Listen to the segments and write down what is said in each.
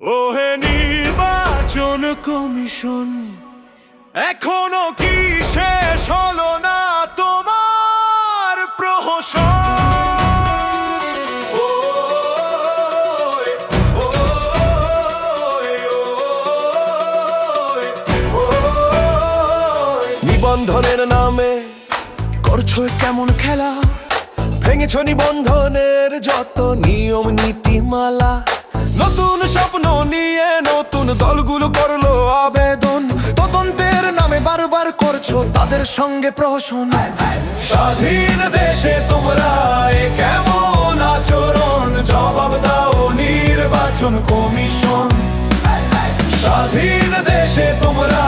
ওহে নির্বাচন কমিশন, এখনও কি শেষ হলো না তোমার প্রহসন। নিবন্ধনের নামে করছ কেমন খেলা ভেঙেছ নিবন্ধনের যত নিয়ম, নীতিমালা নতুন স্বপ্ন নিয়ে নতুন দলগুলো করল আবেদন। তদন্তের নামে বারবার করছ তাদের সঙ্গে প্রহসন। স্বাধীন দেশে তোমরা কেমন আচরণ? জবাব দাও নির্বাচন কমিশন। স্বাধীন দেশে তোমরা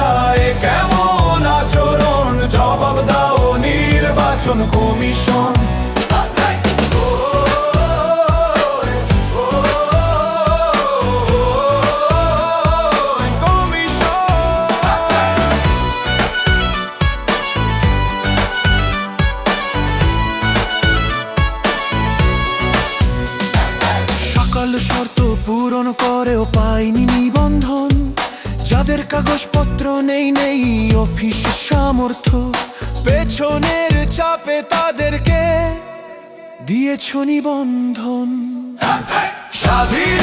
কেমন আচরণ? জবাব দাও নির্বাচন কমিশন। সকল শর্ত পূরণ করেও পাইনি নিবন্ধন। যাদের কাগজপত্র নেই নেই অফিস সামর্থ্য। পেছনের চাপে তাদেরকে দিয়েছ নিবন্ধন। স্বাধীন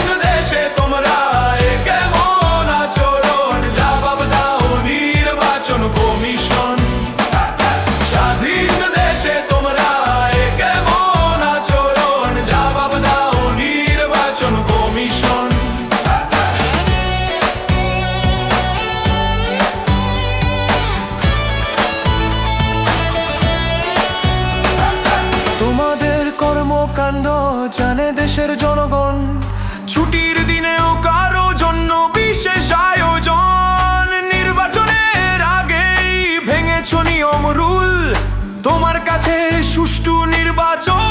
কর্মকাণ্ড জানে দেশের জনগণ। ছুটির দিনেও কারও জন্য বিশেষ আয়োজন। নির্বাচনের আগেই ভেঙেছ নিয়ম, রুল। তোমার কাছে সুষ্ঠু নির্বাচন